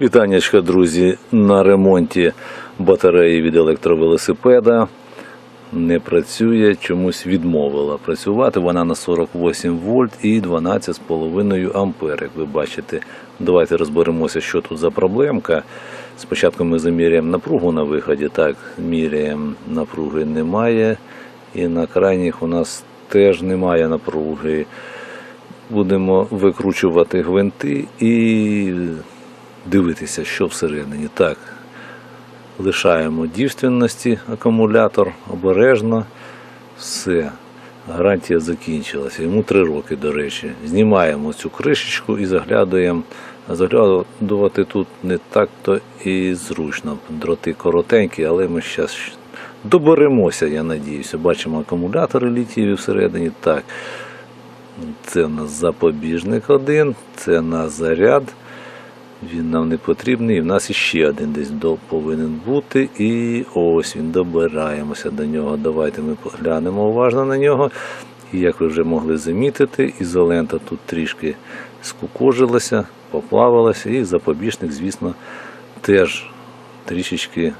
Вітаннячка, друзі, на ремонті батареї від електровелосипеда не працює, чомусь відмовила працювати. Вона на 48 вольт і 12,5 ампер, як ви бачите. Давайте розберемося, що тут за проблемка. Спочатку ми заміряємо напругу на виході, так, міряємо, напруги немає. І на крайніх у нас теж немає напруги. Будемо викручувати гвинти і дивитися, що всередині. Так, лишаємо дівственності акумулятор обережно. Все. Гарантія закінчилася. Йому три роки, до речі. Знімаємо цю кришечку і заглядуємо. Заглядувати тут не так-то і зручно. Дроти коротенькі, але ми зараз доберемося, я надіюся. Бачимо акумулятори літієві всередині. Так, це у нас запобіжник один, це на заряд. Він нам не потрібний. І в нас іще один десь до- повинен бути. І ось він добираємося до нього. Давайте ми поглянемо уважно на нього. І як ви вже могли замітити, ізолента тут трішки скукожилася, поплавилася, і запобіжник, звісно, теж трішечки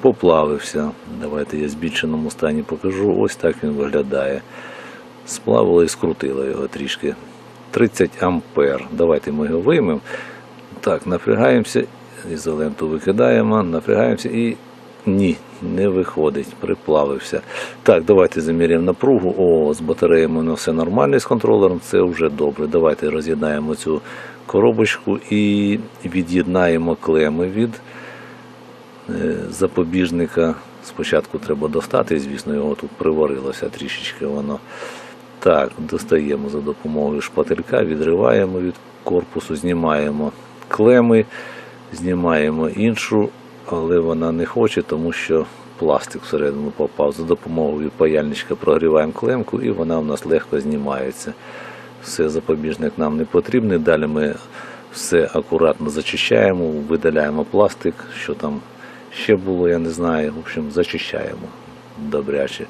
поплавився. Давайте я в збільшеному стані покажу. Ось так він виглядає. Сплавило і скрутило його трішки. 30 ампер. Давайте ми його виймемо. Так, напрягаємося, ізоленту викидаємо, напрягаємося і ні, не виходить, приплавився. Так, давайте заміряємо напругу. О, з батареями воно все нормально з контролером, це вже добре. Давайте роз'єднаємо цю коробочку і від'єднаємо клеми від е, запобіжника. Спочатку треба достати, звісно, його тут приварилося трішечки воно. Так, достаємо за допомогою шпателька, відриваємо від корпусу, знімаємо клеми, знімаємо іншу, але вона не хоче, тому що пластик всередину попав. За допомогою паяльничка прогріваємо клемку і вона у нас легко знімається. Все, запобіжник нам не потрібний. Далі ми все акуратно зачищаємо, видаляємо пластик, що там ще було, я не знаю. В общем, зачищаємо добряче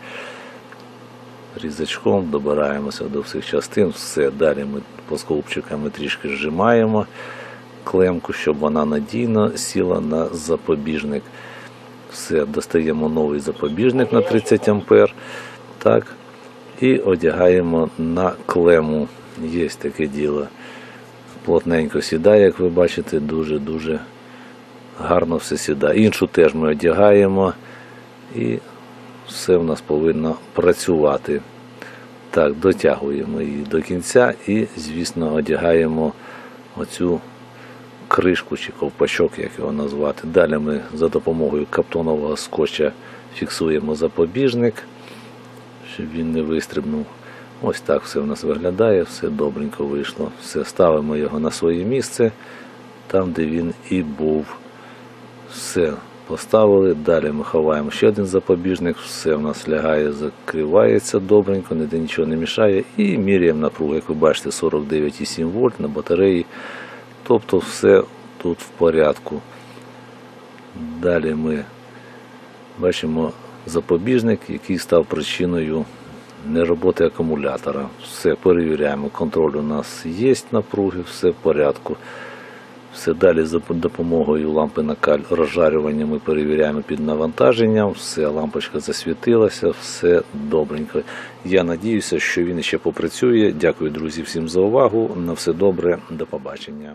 різачком добираємося до всіх частин. Все, далі ми плоскоупчиками трішки зжимаємо клемку, щоб вона надійно сіла на запобіжник. Все, достаємо новий запобіжник на 30 ампер. Так, і одягаємо на клему. Є таке діло. Плотненько сідає, як ви бачите, дуже-дуже гарно все сідає. Іншу теж ми одягаємо і все в нас повинно працювати. Так, дотягуємо її до кінця і, звісно, одягаємо оцю кришку чи ковпачок, як його назвати. Далі ми за допомогою каптонового скотча фіксуємо запобіжник, щоб він не вистрибнув. Ось так все в нас виглядає, все добренько вийшло. Все, ставимо його на своє місце, там, де він і був. Все, поставили. Далі ми ховаємо ще один запобіжник, все в нас лягає, закривається добренько, ніде нічого не мішає. І міряємо напругу, як ви бачите, 49,7 вольт на батареї. Тобто все тут в порядку. Далі ми бачимо запобіжник, який став причиною нероботи акумулятора. Все перевіряємо. Контроль у нас є напруги, все в порядку. Все далі за допомогою лампи накаль розжарювання ми перевіряємо під навантаженням. Все, лампочка засвітилася, все добренько. Я надіюся, що він ще попрацює. Дякую, друзі, всім за увагу. На все добре, до побачення.